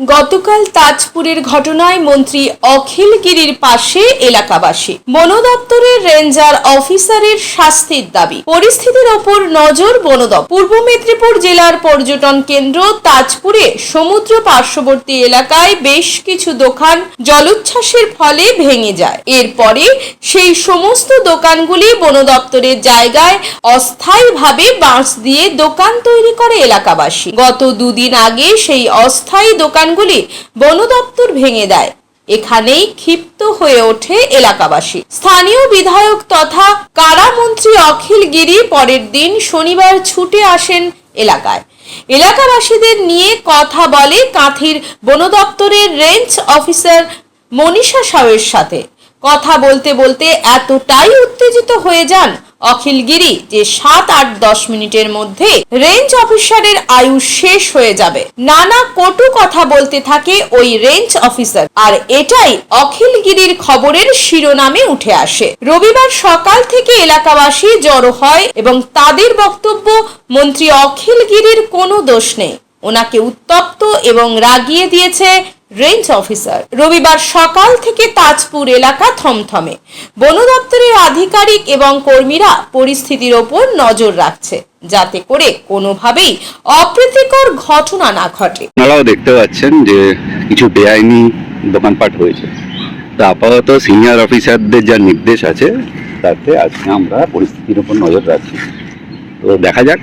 গতকাল তাজপুরের ঘটনায় মন্ত্রী অখিল গিরির পাশে এলাকাবাসী। বন দপ্তরের রেঞ্জার অফিসারের শাস্তির দাবি। পরিস্থিতির ওপর নজর বন পূর্ব মেদিনীপুর জেলার পর্যটন কেন্দ্র তাজপুরে সমুদ্র পার্শ্ববর্তী এলাকায় বেশ কিছু দোকান জলোচ্ছ্বাসের ফলে ভেঙে যায়। এরপরে সেই সমস্ত দোকানগুলি বন দপ্তরের জায়গায় অস্থায়ীভাবে বাঁশ দিয়ে দোকান তৈরি করে এলাকাবাসী। গত দুদিন আগে সেই অস্থায়ী দোকানগুলি বন দপ্তর ভেঙে দেয়। এখানেই ক্ষিপ্ত হয়ে ওঠে এলাকাবাসী। স্থানীয় বিধায়ক তথা কারামন্ত্রী অখিল গিরি পরের দিন শনিবার ছুটে আসেন এলাকায়। এলাকাবাসীদের নিয়ে কথা বলে কাঁথির বন দপ্তরের রেঞ্জ অফিসার মনীষা সাউয়ের সাথে। কথা বলতে বলতে এতটাই উত্তেজিত হয়ে যান অখিল গিরি যে সাত আট দশ মিনিটের মধ্যে রেঞ্জ অফিসারের আয়ু শেষ হয়ে যাবে। নানা কটু কথা বলতে থাকে ওই রেঞ্জ অফিসার আর এটাই অখিল গিরির খবরের শিরোনামে উঠে আসে। রবিবার সকাল থেকে এলাকাবাসী জড়ো হয় এবং তাদের বক্তব্য, মন্ত্রী অখিল গিরির কোনো দোষ নেই। ওনাকে উত্তপ্ত এবং রাগিয়ে দিয়েছে রেঞ্জ অফিসার। রবিবার সকাল থেকে তাজপুর এলাকা থমথমে। বন দপ্তরের আধিকারিক এবং কর্মীরা পরিস্থিতির ওপর নজর রাখছে, যাতে করে কোনোভাবেই অপ্রীতিকর ঘটনা না ঘটে। আপনারাও দেখতে পাচ্ছেন যে কিছু বেআইনি দোকানপাট হয়েছে। তা আপাতত সিনিয়র অফিসারদের যা নির্দেশ আছে, তাতে আজকে আমরা পরিস্থিতির উপর নজর রাখছি। তো দেখা যাক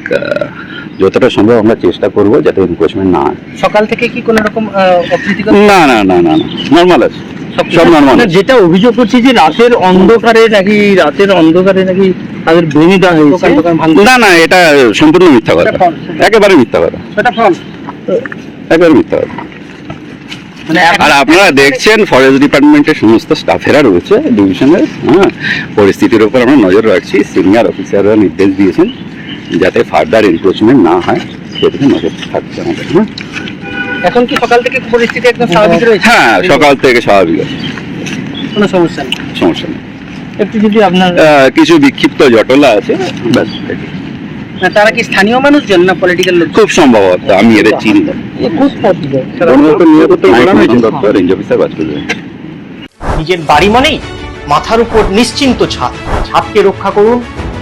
যতটা সম্ভব আমরা চেষ্টা করব যাতে এনক্রোচমেন্ট না হয়। সকাল থেকে কি কোনো রকম না না না না না। নর্মাল আছে। সব- নর্মাল যেটা অভিযোগ করছি যে রাতের অন্ধকারে নাকি রাতের অন্ধকারে নাকি তাদের ভেঙে দেওয়া হয়েছে। না না এটা সম্পূর্ণ মিথ্যা কথা। একেবারে মিথ্যা কথা। একেবারে মিথ্যা কথা। মানে আর আপনারা দেখছেন ফরেস্ট ডিপার্টমেন্টের সমস্ত স্টাফেরা রয়েছে ডিভিশনের হ্যাঁ। পরিস্থিতির উপর আমরা নজর রাখছি। সিনিয়র অফিসাররা নির্দেশ দিয়েছেন। যাতে ফার্দার এনক্রোচমেন্ট না হয় সেদিকে নজর থাকছে আমাদের হ্যাঁ? এখন কি সকাল থেকে পরিস্থিতি একদম স্বাভাবিক রয়েছে? হ্যাঁ সকাল থেকে স্বাভাবিক আছে কোনো সমস্যা নেই। সমস্যা নেই। একটু যদি আপনার কিছু বিক্ষিপ্ত জটলা আছে ব্যাস তারা কি স্থানীয় মানুষজন না পলিটিক্যাল লোক খুব সম্ভবত আমি এদের চিনি নিজের বাড়ি মানেই মাথার উপর নিশ্চিন্ত ছাদ। ছাদকে রক্ষা করুন